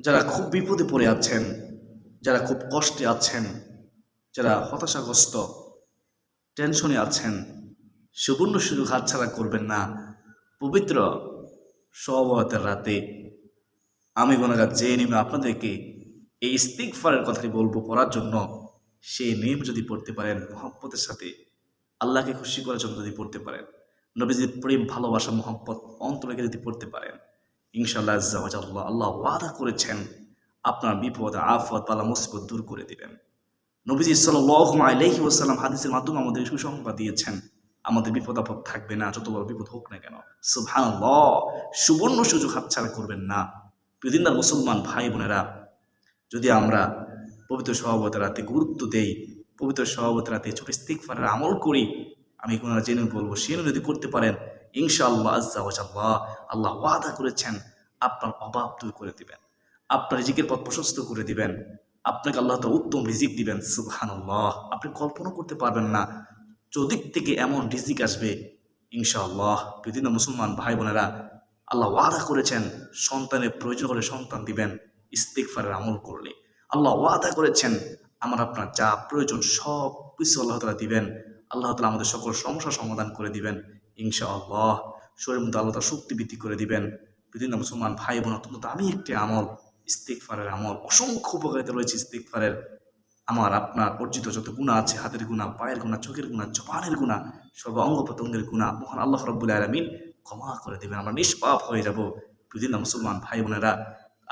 যারা খুব বিপদে পড়ে আছেন, যারা খুব কষ্টে আছেন, যারা হতাশাগ্রস্ত, টেনশনে আছেন, সুবর্ণ সুযোগ হাতছাড়া করবেন না। পবিত্র সহবতের রাতে আমি গোনাগার যে নেমে আপনাদেরকে এই ইস্তিকফারের কথাটি বলব পড়ার জন্য, সেই নিয়ম যদি পড়তে পারেন, মহব্বতের সাথে আল্লাহকে খুশি করার জন্য যদি পড়তে পারেন, নবীজির প্রেম, ভালোবাসা, মহব্বত, অন্তরকে যদি পড়তে পারেন ইনশাআল্লাহ আল্লাহ আল্লাহ ওয়াদা করেছেন, আপনার বিপদ, আফত, বালা, মুসিবত দূর করে দিবেন। নবীজি সাল্লাল্লাহু আলাইহি ওয়াসাল্লাম হাদিসের মাধ্যমে আমাদের সুসংবাদ দিয়েছেন, আমাদের বিপদ আপদ থাকবে না, যত বড় বিপদ হোক না কেন। সুবহানাল্লাহ, সুবর্ণ সুযোগ হাতছাড়া করবেন না। প্রতিদিনদার মুসলমান ভাই বোনেরা, যদি আমরা পবিত্র সভাবত রাতে গুরুত্ব দেই, পবিত্র সভাবত রাতে ছোট ইস্তিকফারের আমল করি, আমি কোনো জেনে বলব সেও যদি করতে পারেন ইনশাআল্লাহ আজ্জা ওয়াজাল্লাহ, আল্লাহ ওয়াদা করেছেন, আপনার অভাব দূর করে দিবেন। আপনার রিজিকের পথ প্রশস্ত করে দিবেন। আপনাকে আল্লাহ তাআলা উত্তম রিজিক দিবেন, সুবহানাল্লাহ। আপনি কল্পনা করতে পারবেন না। চৌদিক থেকে এমন রিজিক আসবে, ইনশাআল্লাহ। বিভিন্ন মুসলমান ভাই বোনেরা আল্লাহ ওয়াদা করেছেন, সন্তানের প্রয়োজন হলে সন্তান দিবেন ইস্তিকফারের আমল করলে। আল্লাহ ওয়াদা করেছেন, আমার আপনার যা প্রয়োজন সব কিছু আল্লাহ তালা দিবেন। আল্লাহ তালা আমাদের সকল সমস্যা সমাধান করে দিবেন। ইনশাআল্লাহ। শরীর মধ্যে আল্লাহ শক্তি বৃদ্ধি করে দিবেন। বিভিন্ন মুসলমান ভাই বোন অত্যন্ত দামি একটি আমল ইস্তিকফারের আমল। অসংখ্য উপকারিতা রয়েছে ইস্তিকফারের আমার, আপনার অর্জিত যত গুণা আছে, হাতের গুণা পায়ের গুণা চোখের গুণা জবানের গুণা সর্ব অঙ্গ প্রত্যঙ্গের গুণা মহান আল্লাহ রব্বুল আলমিন ক্ষমা করে দেবেন। আমরা নিষ্পাপ হয়ে যাব। বিভিন্ন মুসলমান ভাই বোনেরা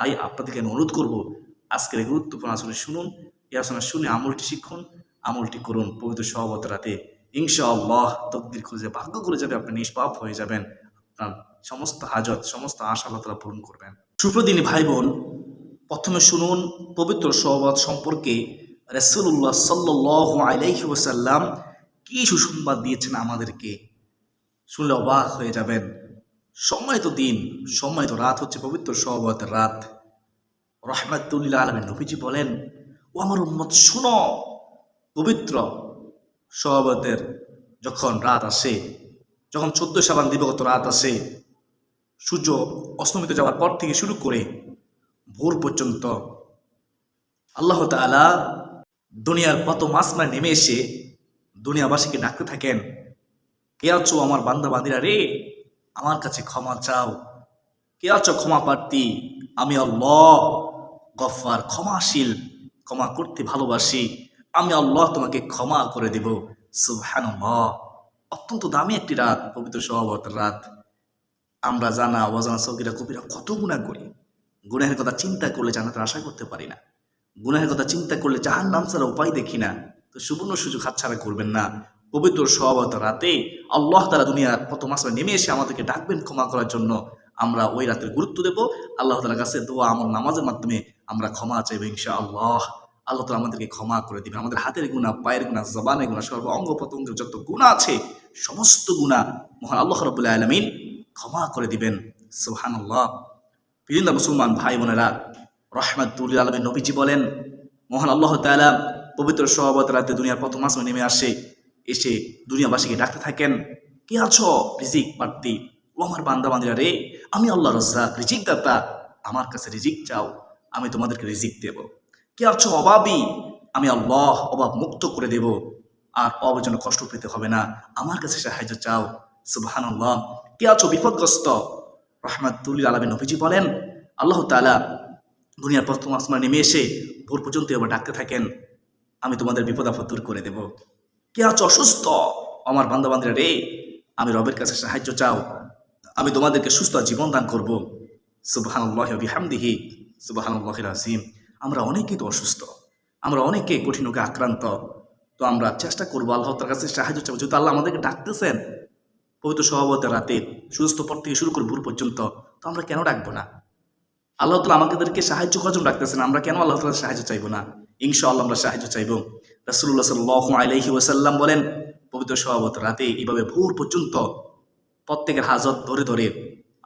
আই আপনাদেরকে আমি অনুরোধ করব, আজকের গুরুত্বপূর্ণ আসলে শুনুন। এই আসলে শুনে আমলটি শিখুন, আমলটি করুন। পবিত্র সহবত রাতে ইনশাআল্লাহ তকদির খুঁজে ভাগ্য করে যাবে, আপনি নিষ্পাপ হয়ে যাবেন। আপনার সমস্ত হাজত, সমস্ত আশা আল্লাহ তালা পূরণ করবেন। সুপ্রদিনী ভাই বোন প্রথমে শুনুন পবিত্র সহবত সম্পর্কে রসুল্লাহ সাল্লাহ আলাইহি ওসাল্লাম কি সুসংবাদ দিয়েছেন আমাদেরকে। শুনলে অবাক হয়ে যাবেন। সময় তো দিন সময় তো রাত হচ্ছে পবিত্র সহবতের রাত। রহমাতুল্লাহ আলমের নবীজি বলেন, ও আমার উম্মত, শুনো, পবিত্র সহবতের যখন রাত আসে, যখন চোদ্দ সাবান দিবগত রাত আসে, সূর্য অস্তমিত যাওয়ার পর থেকে শুরু করে ভোর পর্যন্ত আল্লাহ তালা দুনিয়ার কত মাসমায় নেমে এসে দুনিয়াবাসীকে ডাকতে থাকেন, কে আছো আমার বান্দা বান্দিরা রে? আমার কাছে ক্ষমা চাও। কে আছো ক্ষমা প্রার্থী আমি আল্লাহ গফার ক্ষমাশীল, ক্ষমা করতে ভালোবাসি। আমি আল্লাহ তোমাকে ক্ষমা করে দেব। সুবহানাল্লাহ। অত্যন্ত দামি একটি রাত, পবিত্র সহবতের রাত। আমরা জানা, অজানা সৌকিরা কবিরা কত গুণা করি গুনাহের কথা চিন্তা করলে জানাতে আশা করতে পারি না। গুনাহের কথা চিন্তা করলে জাহান নাম ছাড়া উপায় দেখি না। তো সুবর্ণ সুযোগ হাতছাড়া করবেন না। পবিত্র সহবত রাতে আল্লাহ তারা দুনিয়ার প্রথম আসলে নেমে এসে আমাদেরকে ডাকবেন ক্ষমা করার জন্য। আমরা ওই রাতের গুরুত্ব দেব। আল্লাহ তালার কাছে দোয়া আমার নামাজের মাধ্যমে আমরা ক্ষমা চাইব ইনশা আল্লাহ আল্লাহ তালা আমাদেরকে ক্ষমা করে দিবেন। আমাদের হাতের গুণা পায়ের গুণা জবানের গুণা সর্ব অঙ্গ প্রত্যঙ্গের যত গুণা আছে, সমস্ত গুণা মহান আল্লাহ রবুল্লাহ আলমিন ক্ষমা করে দিবেন। সুহান আল্লাহ বিভিন্ন মুসলমান ভাই বোনেরা রহমাতুল্লাহ আলমী নবীজি বলেন, মহান আল্লাহ তালা পবিত্র সহবত রাতে দুনিয়ার প্রথম মাসমে নেমে আসে, এসে দুনিয়াবাসীকে ডাকতে থাকেন, কে আছো রিজিক প্রার্থী ও আমার বান্দা বান্দিরা রে, আমি আল্লাহ রজ্জাক রিজিক দাতা আমার কাছে রিজিক চাও, আমি তোমাদেরকে রিজিক দেব। কে আছো অভাবী? আমি আল্লাহ অভাব মুক্ত করে দেব। আর অভাবের জন্য কষ্ট পেতে হবে না। আমার কাছে সাহায্য চাও। সুবাহান আল্লাহ কে আছো বিপদগ্রস্ত? রহমাতুল্লিল আলমী নবীজি বলেন, আল্লাহ তালা দুনিয়ার প্রথম আসমান নেমে এসে ভোর পর্যন্ত এবার ডাকতে থাকেন। আমি তোমাদের বিপদ আপদ দূর করে দেব। কে আছো অসুস্থ? আমার বান্ধবান্ধীরা রে, আমি রবের কাছে সাহায্য চাও। আমি তোমাদেরকে সুস্থ জীবন দান করব। সুবাহানুল্লাহ বিহামদিহি। সুবাহানুল্লাহ আসিম আমরা অনেকেই তো অসুস্থ, আমরা অনেকে কঠিন রোগে আক্রান্ত, তো আমরা চেষ্টা করব আল্লাহ তার কাছে সাহায্য চাবো। যেহেতু আল্লাহ আমাদেরকে ডাকতেছেন, পবিত্র সহবতের রাতে, সুস্থ পর থেকে শুরু করে ভোর পর্যন্ত, তো আমরা কেন ডাকবো না? আল্লাহ তালা আমাদেরকে সাহায্য জন্য ডাকতেছেন? আমরা কেন আল্লাহ তালার সাহায্য চাইব না? ইনশাআল্লাহ আমরা সাহায্য চাইব। রাসুল্লাহ সাল্লাহ আলাইহি ওসাল্লাম বলেন, পবিত্র সহবত রাতে এইভাবে ভোর পর্যন্ত প্রত্যেকের হাজত ধরে ধরে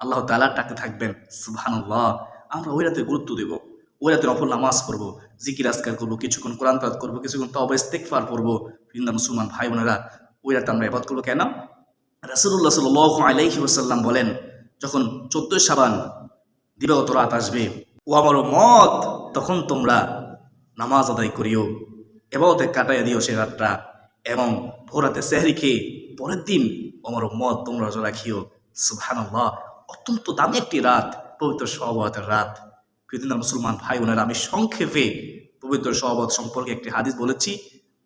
আল্লাহ তালা ডাকতে থাকবেন। সুবহানাল্লাহ, আমরা ওই রাতে গুরুত্ব দেব। ওই রাতে নামাজ পড়ব, জিকির আজকার করব, কিছুক্ষণ কোরআন তালাত করব, কিছুক্ষণ তবে ইস্তেকফার পড়ব। বিভিন্ন মুসলমান ভাই বোনেরা ওই রাতে আমরা এবাদ করব কেন? রাসুল্লাহ সাল্লাহ আলাইহি ওসাল্লাম বলেন, যখন চোদ্দোই সাবান দিবাগত রাত আসবে, ও আমার মত তখন তোমরা নামাজ আদায় করিও এবারতে কাটাইয়া দিও সে রাতটা, এবং ভোরাতে সেহরি খেয়ে পরের দিন আমার মত তোমরা রাখিও। সুবহানাল্লাহ, অত্যন্ত দামি একটি রাত, পবিত্র সহবতের রাত। পৃথিবীর মুসলমান ভাই বোনেরা, আমি সংক্ষেপে পবিত্র সহবত সম্পর্কে একটি হাদিস বলেছি।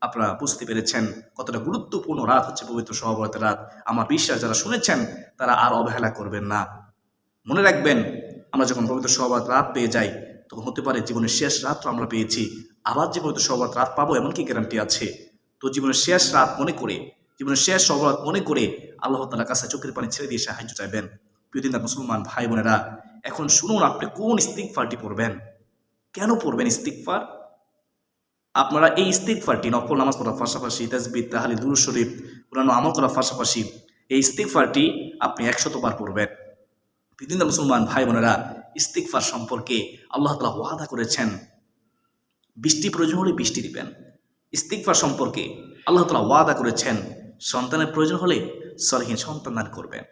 আপনারা বুঝতে পেরেছেন কতটা গুরুত্বপূর্ণ রাত হচ্ছে পবিত্র সহবতের রাত। আমার বিশ্বাস, যারা শুনেছেন, তারা আর অবহেলা করবেন না। মনে রাখবেন, আমরা যখন পবিত্র সহবত রাত পেয়ে যাই, তখন হতে পারে জীবনের শেষ রাতও আমরা পেয়েছি। আবার যে পবিত্র সহবত রাত পাবো এমন কি গ্যারান্টি আছে। তো জীবনের শেষ রাত মনে করে, জীবনের শেষ সহবত মনে করে আল্লাহ তালার কাছে চোখের পানি ছেড়ে দিয়ে সাহায্য চাইবেন। প্রিয়দিন মুসলমান ভাই বোনেরা এখন শুনুন আপনি, কোন ইস্তিকফারটি পড়বেন? কেন পড়বেন ইস্তিকফার আপনারা এই ইস্তিকফারটি নকল নামাজ পড়ার পাশাপাশি তাজবিদ তাহালি দুরু শরীফ পুরানো আমল করার পাশাপাশি, এই ইস্তিকফারটি আপনি একশতবার পড়বেন। পৃথিবীর মুসলমান ভাই বোনেরা ইস্তিকফার সম্পর্কে আল্লাহ তালা ওয়াদা করেছেন। বৃষ্টি প্রয়োজন হলে বৃষ্টি দিবেন। ইস্তিকফার সম্পর্কে আল্লাহ তালা ওয়াদা করেছেন, সন্তানের প্রয়োজন হলে সলহীন সন্তান দান করবেন।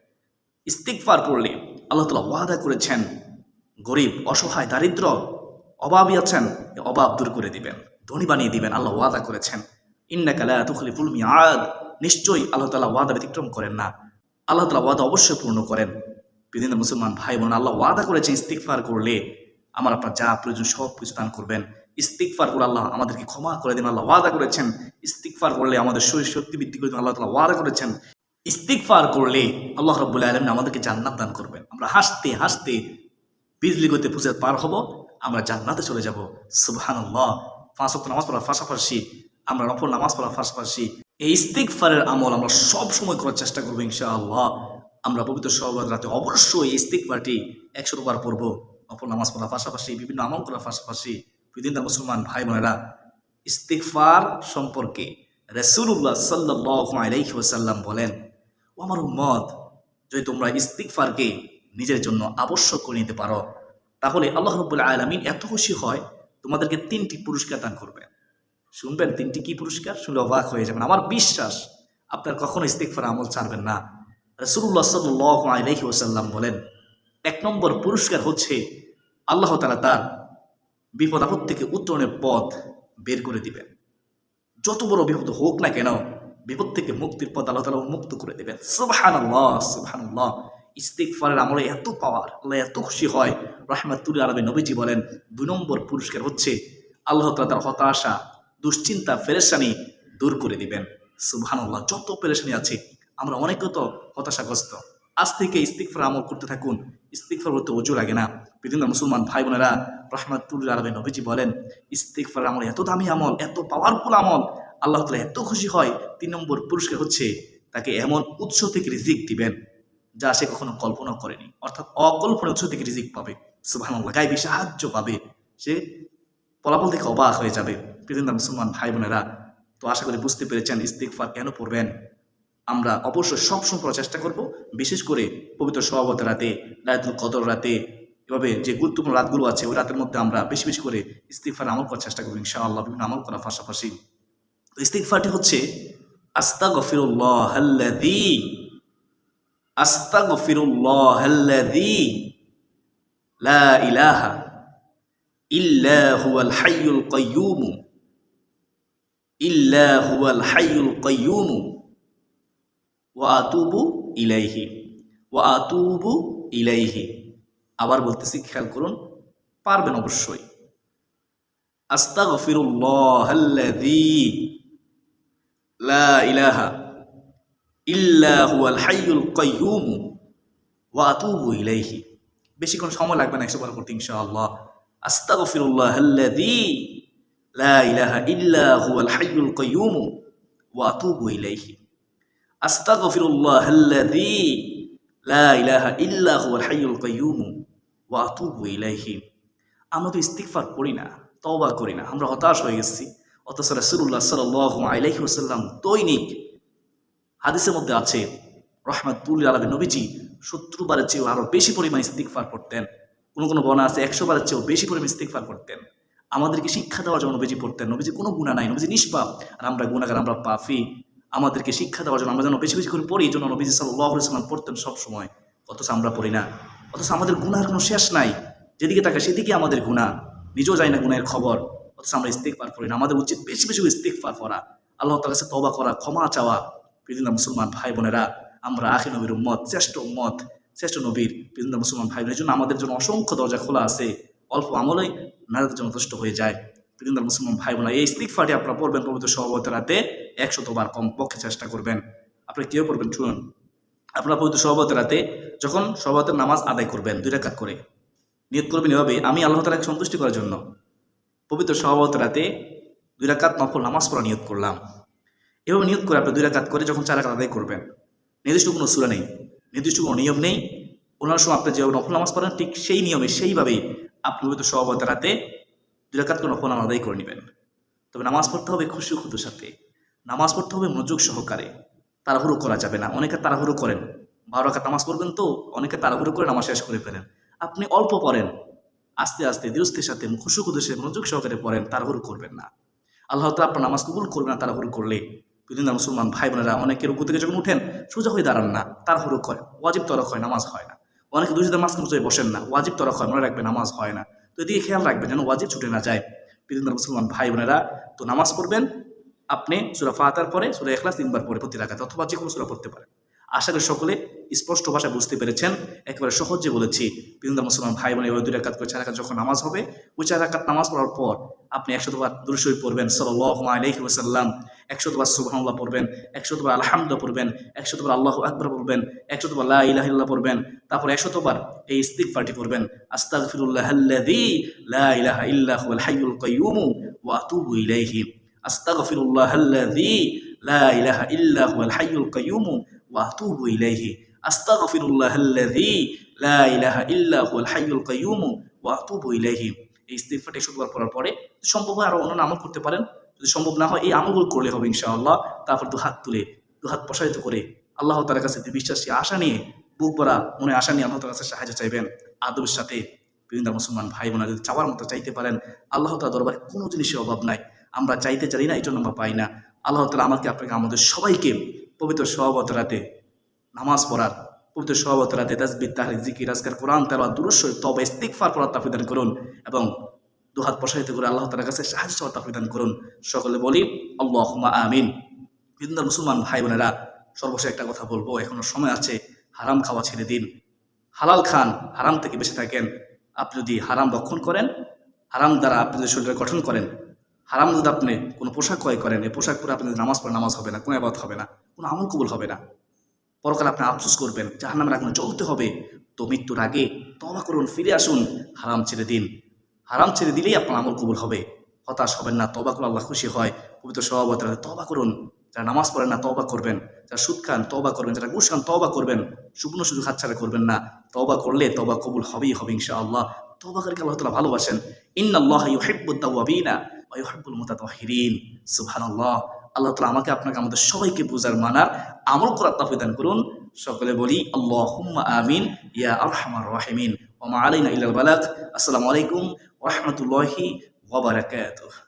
ইস্তিকফার পড়লে আল্লাহ তালা ওয়াদা করেছেন, গরিব, অসহায়, দারিদ্র অভাবই আছেন অভাব দূর করে দিবেন, ধনী বানিয়ে দিবেন, আল্লাহ ওয়াদা করেছেন। ইন্নাকালা তুখলিফুল মিয়াদ নিশ্চয়ই আল্লাহ তালা ওয়াদা ব্যতিক্রম করেন না। আল্লাহ তালা ওয়াদা অবশ্যই পূর্ণ করেন। বিভিন্ন মুসলমান ভাই বোন, আল্লাহ ওয়াদা করেছে ইস্তিকফার করলে আমার আপনার যা প্রয়োজন সব কিছু দান করবেন। ইস্তিকফার করে আল্লাহ আমাদেরকে ক্ষমা করে দিন, আল্লাহ ওয়াদা করেছেন। ইস্তিকফার করলে আমাদের শরীর শক্তি বৃদ্ধি করে দিন, আল্লাহ তালা ওয়াদা করেছেন। ইস্তিকফার করলে আল্লাহ রব্বুল্লাহ আলমিন আমাদেরকে জান্নাত দান করবেন। আমরা হাসতে হাসতে বিজলি গতে পুজো পার হব, আমরা জান্নাতে চলে যাব। সুবহান আল্লাহ নামাজ পড়ার পাশাপাশি, আমরা নফল নামাজ পড়ার পাশাপাশি এই ইস্তিকফারের আমল আমরা সব সময় করার চেষ্টা করব ইনশাআল্লাহ। আমরা পবিত্র সহবাদ রাতে অবশ্যই এই ইস্তিকফারটি একশো বার পড়ব। নফল নামাজ পড়ার পাশাপাশি, বিভিন্ন আমল করার পাশাপাশি। বিভিন্ন মুসলমান ভাই বোনেরা ইস্তিকফার সম্পর্কে রসুল্লাহ সাল্লাহ আলাইহি ওয়াসাল্লাম বলেন ও আমার উম্মত, যদি তোমরা ইস্তিকফারকে নিজের জন্য আবশ্যক করে নিতে পারো, তাহলে আল্লাহ রব্বুল্লাহ আলমিন এত খুশি হয়, তোমাদেরকে তিনটি পুরস্কার দান করবেন শুনবেন তিনটি কি পুরস্কার? শুনলে অবাক হয়ে যাবেন। আমার বিশ্বাস, আপনার কখনো ইস্তিকফার আমল ছাড়বেন না। রসুল্লাহ সাল্লাহ আলহি ওসাল্লাম বলেন, এক নম্বর পুরস্কার হচ্ছে আল্লাহ তালা তার বিপদ আপদ থেকে উত্তরণের পথ বের করে দিবেন। যত বড় বিপদ হোক না কেন বিপদ থেকে মুক্তির পথ আল্লাহ তালা মুক্ত করে দেবেন। সুবহান আল্লাহ সুবহান আল্লাহ ইস্তিকফারের আমলে এত পাওয়ার, আল্লাহ এত খুশি হয়। রহমাতুল আলমী নবীজি বলেন, দুই নম্বর পুরস্কার হচ্ছে আল্লাহ তালা তার হতাশা, দুশ্চিন্তা ফেরেশানি দূর করে দিবেন। সুবহান আল্লাহ যত পেরেশানি আছে, আমরা অনেকে তো হতাশাগ্রস্ত। আজ থেকে ইস্তিকফার আমল করতে থাকুন। ইস্তিকফার বলতে অজু লাগে না। বিভিন্ন মুসলমান ভাই বোনেরা, রহমাতুল আলমী নবীজি বলেন ইস্তিকফার আমল এত দামি আমল, এত পাওয়ারফুল আমল আল্লাহ তালা এত খুশি হয়, তিন নম্বর পুরস্কার হচ্ছে তাকে এমন উৎস থেকে রিজিক দিবেন যা সে কখনো কল্পনা করেনি। অর্থাৎ অকল্পনীয় উৎস থেকে রিজিক পাবে। সুবহানাল্লাহ গাইবি সাহায্য পাবে। সে ফলাফল থেকে অবাক হয়ে যাবে। পৃথিবীর মুসলমান ভাই বোনেরা তো আশা করি বুঝতে পেরেছেন ইস্তিকফার কেন পড়বেন। আমরা অবশ্যই সবসময় পড়ার চেষ্টা করব, বিশেষ করে পবিত্র সভাবত রাতে রায়তুল কদর রাতে। এভাবে যে গুরুত্বপূর্ণ রাতগুলো আছে, ওই রাতের মধ্যে আমরা বেশি বেশি করে ইস্তিকফার আমল করার চেষ্টা করব ইনশাআল্লাহ, বিভিন্ন আমল করার পাশাপাশি। ইস্তিকফারটি হচ্ছে আস্তা গফিরুল্লাহ আল্লাযী আস্তাগফিরুল্লাহ আল্লাযী লা ইলাহা ইল্লা হুয়াল হাইয়ুল কাইয়্যুম ইল্লা হুয়াল হাইয়ুল কাইয়্যুম ওয়া আতুবু ইলাইহি, ওয়া আতুবু ইলাইহি। আবার বলতেছি, খেয়াল করুন, পারবেন অবশ্যই। আস্তাগফিরুল্লাহ আল্লাযী লা ইলাহা ইল্লা হুয়াল হাইয়ুল কাইয়্যুম ওয়া আতুবু ইলাইহি। বেশিক্ষণ সময় লাগবে না একশো বার করতে ইনশাআল্লাহ। আস্তাগফিরুল্লাহ আল্লাযী লা ইলাহা ইল্লা হুয়াল হাইয়ুল কাইয়্যুম ওয়া আতুবু ইলাইহি। আস্তাগফিরুল্লাহ আল্লাযী লা ইলাহা ইল্লা হুয়াল হাইয়ুল কাইয়্যুম ওয়া আতুবু ইলাইহি। আমরা তো ইস্তিগফার করি না, তওবা করি না, আমরা হতাশ হয়ে গেছি। অথচ সাল্লাল্লাহু আলাইহি ওয়াসাল্লাম দৈনিক হাদিসের মধ্যে আছে রহমাতুল আলমী নবীজি সত্তর বারের চেয়েও আরও বেশি পরিমাণ ইস্তিকফার করতেন। কোনো কোনো বনা আছে একশো বারের চেয়েও বেশি পরিমাণ ইস্তিকফার করতেন। আমাদেরকে শিক্ষা দেওয়ার জন্য নবীজি পড়তেন। নবীজি কোনো গুণা নাই, নবীজি নিষ্পাপ। আর আমরা গুণাগার আমরা পাফি আমাদেরকে শিক্ষা দেওয়ার জন্য আমরা যেন বেশি বেশি করে পড়ি জন্য নবীজি সাল্লাহ সাল্লাম পড়তেন সবসময় অথচ আমরা পড়ি না। অথচ আমাদের গুণার কোনো শেষ নাই। যেদিকে তাকে সেদিকে আমাদের গুণা নিজেও যায় না গুণের খবর। আমরা ইস্তেক পার করি না। আমাদের উচিত বেশি বেশি ইস্তেক পার করা। আল্লাহ তার কাছে তবা করা, ক্ষমা চাওয়া। বিভিন্ন মুসলমান ভাই বোনেরা, আমরা আখি নবীর উম্মত, শ্রেষ্ঠ উম্মত, শ্রেষ্ঠ নবীর বিভিন্ন মুসলমান ভাই বোনের জন্য আমাদের জন্য অসংখ্য দরজা খোলা আছে। অল্প আমলেই নারীদের জন্য তুষ্ট হয়ে যায়। বিভিন্ন মুসলমান ভাই বোনা এই স্তিক ফাটি আপনারা পড়বেন পবিত্র সহবত রাতে একশতবার কম পক্ষে চেষ্টা করবেন। আপনি কেউ করবেন শুনুন? আপনারা পবিত্র সহবত রাতে যখন সহবতের নামাজ আদায় করবেন, দুই রাকাত করে, নিয়ত করবেন এভাবে, আমি আল্লাহ তালাকে সন্তুষ্টি করার জন্য। পবিত্র সহবত রাতে দুই রাকাত নফল নামাজ পড়া নিয়োগ করলাম। এভাবে নিয়োগ করে আপনি দুই রাকাত করে যখন চার রাকাত আদায় করবেন, নির্দিষ্ট কোনো সুরা নেই, নির্দিষ্ট কোনো নিয়ম নেই। ওনার সময় আপনি যেভাবে নফল নামাজ পড়েন, ঠিক সেই নিয়মে, সেইভাবেই আপনি পবিত্র সহবত রাতে দুই রাকাত করে নফল নামাজ আদায় করে নেবেন। তবে নামাজ পড়তে হবে খুশি খুদুর সাথে। নামাজ পড়তে হবে মনোযোগ সহকারে। তাড়াহুড়ো করা যাবে না। অনেকে তাড়াহুড়ো করেন। বারো রাকাত নামাজ পড়বেন তো, অনেকে তাড়াহুড়ো করে নামাজ শেষ করে ফেলেন। আপনি অল্প পড়েন। আস্তে আস্তে ধীরস্থের সাথে খুশি খুদুসে মনোযোগ সহকারে পড়েন, তাড়াহুড়ো করবেন না। আল্লাহ তালা আপনার নামাজ কবুল করবে না, তাড়াহুড়ো করলে। বিভিন্ন মুসলমান ভাই বোনেরা অনেকের উপর থেকে যখন উঠেন, সোজা হয়ে দাঁড়ান না, তাড়াহুড়ো করে। ওয়াজিব তরক হয়, নামাজ হয় না। অনেকে দুজনের মাঝখানে উঁচুয়ে বসেন না, ওয়াজিব তরক হয়, মনে রাখবে নামাজ হয় না। তো এদিকে খেয়াল রাখবেন যেন ওয়াজিব ছুটে না যায়। বিভিন্ন মুসলমান ভাই বোনেরা তো নামাজ পড়বেন, আপনি সুরা ফাতার পরে, সুরা এখলাস তিনবার পরে প্রতি রাখাতে অথবা যে কোনো সুরা পড়তে পারেন। আশা করি সকলে স্পষ্ট ভাষায় বুঝতে পেরেছেন। একেবারে সহজে বলেছি বিভিন্ন মুসলমান ভাই বোন দুই রাকাত করে চার রাকাত যখন নামাজ হবে, ওই চার রাকাত নামাজ পড়ার পর আপনি একশতবার দুরুশরীফ পড়বেন সাল্লাহ আলাইহি ওয়াসাল্লাম। একশতবার সুবহানাল্লাহ পড়বেন একশতবার আলহামদুলিল্লাহ পড়বেন একশতবার আল্লাহু আকবার পড়বেন একশতবার লা ইলাহা ইল্লাল্লাহ পড়বেন, তারপর একশতবার এই ইস্তিগফারটি পড়বেন। আস্তাগফিরুল্লাহ আল্লাযী লা ইলাহা ইল্লা হুয়াল হাইয়ুল কাইয়্যুম ওয়া লা ইলাহা ইল্লা হুয়াল হাইয়ুল কাইয়্যুম ওয়া আতুবু ইলাইহি। আস্তাগফিরুল্লাহ আল্লাযী লা ইলাহা ইল্লা হুয়াল হাইয়ুল কাইয়্যুম ওয়া পরে সম্ভব আরও করতে পারেন। যদি সম্ভব না হয় এই আমলগুলো করলে হবে ইনশাআল্লাহ। তারপর দু হাত তুলে দু হাত প্রসারিত করে আল্লাহ তার কাছে বিশ্বাসী আশা নিয়ে, বুক ভরা মনে আশা নিয়ে আল্লাহ তার কাছে সাহায্য চাইবেন। আদবের সাথে বিভিন্ন মুসলমান ভাই বোনা যদি চাওয়ার মতো চাইতে পারেন, আল্লাহ তালা দরবারে কোনো জিনিসের অভাব নাই। আমরা চাইতে চাই না, এই জন্য আমরা পাই না। আল্লাহ তালা আমাকে, আপনাকে, আমাদের সবাইকে পবিত্র সহবত রাতে নামাজ পড়ার পবিত্র সহবত রাতে তাজবিদ তাহরিক জিকির আজকার কোরআন তালা দুরুশ্বর তবে ইস্তিকফার পড়ার তাফিদান করুন এবং দুহাত প্রসারিত করে আল্লাহ তালার কাছে সাহায্য চাওয়ার তাফিদান করুন। সকলে বলি আল্লাহ আমিন। বিভিন্ন মুসলমান ভাই বোনেরা, সর্বশেষ একটা কথা বলব, এখনও সময় আছে, হারাম খাওয়া ছেড়ে দিন। হালাল খান হারাম থেকে বেঁচে থাকেন। আপনি যদি হারাম রক্ষণ করেন, হারাম দ্বারা আপনি যদি শরীরে গঠন করেন হারাম যদি আপনি কোনো পোশাক ক্রয় করেন, এই পোশাক পরে আপনি নামাজ পড়ে নামাজ হবে না, কোনো আবাদ হবে না, কোনো আমল কবুল হবে না। পরকালে আপনি আফসোস করবেন, জাহান্নামের আগুনে চলতে হবে। তো মৃত্যুর আগে তবা করুন, ফিরে আসুন, হারাম ছেড়ে দিন। হারাম ছেড়ে দিলেই আপনার আমল কবুল হবে। হতাশ হবেন না তবা করলে আল্লাহ খুশি হয়। পবিত্র সভাবতের তবা করুন। যারা নামাজ পড়েন না তবা করবেন। যারা সুদ খান তবা করবেন। যারা ঘুষ খান তবা করবেন। শুকনো সুযোগ হাতছাড়া করবেন না। তবা করলে তবা কবুল হবেই হবে ইনশা আল্লাহ তবাকারীকে আল্লাহ তালা ভালোবাসেন? ইন্নাল্লাহ ইউহিব্বুদ্দাওয়াবিনা ইউহিব্বুল সুবহানাল্লাহ। আল্লাহ আমাকে আপনাকে, আমাদের সবাইকে বুঝার, মানার, আমল করার তাফিদান করুন। সকলে বলি আল্লাহ আমিন, ইয়া আরহামার রাহিমিন, ওয়া মা আলাইনা ইল্লাল বালাগ। আসসালামু আলাইকুম ওয়া রাহমাতুল্লাহি ওয়া বারাকাতুহু।